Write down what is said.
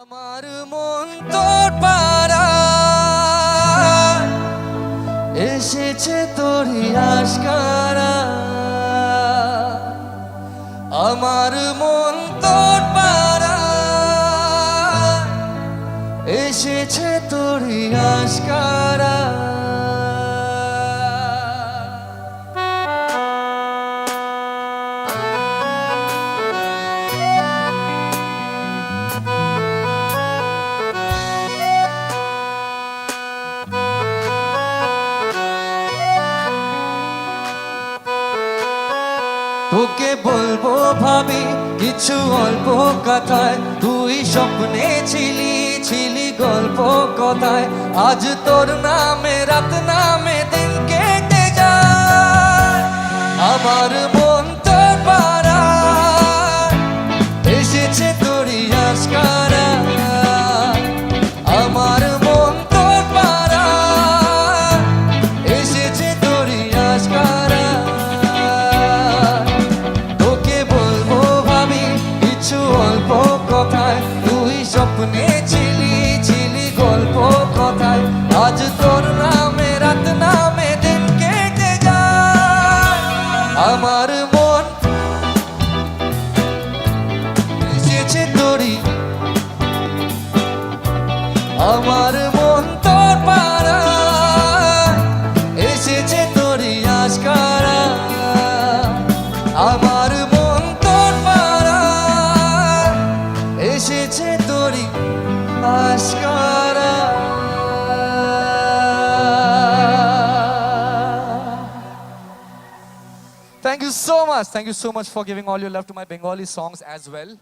আমার মন তোর পাড়া। এসেছে তোরই আশকারা। আমার মন তোর পাড়া। এসেছে তোরই আশকারা। তোকে বলব ভাবি, কিছু অল্প কথায়। তুই স্বপ্নে ছিলি ছিলি গল্প কথায়। আজ তোর নামে, রাত নামে দিন কেটে যায়। আমার স্বপ্নে ছিলি ছিলি গল্প কথায়। আজ তোর নামে, রাত নামে দিন কেটে যায়। আমার মন এসেছে তোরই। আমার মন Thank you so much. Thank you so much for giving all your love to my Bengali songs as well.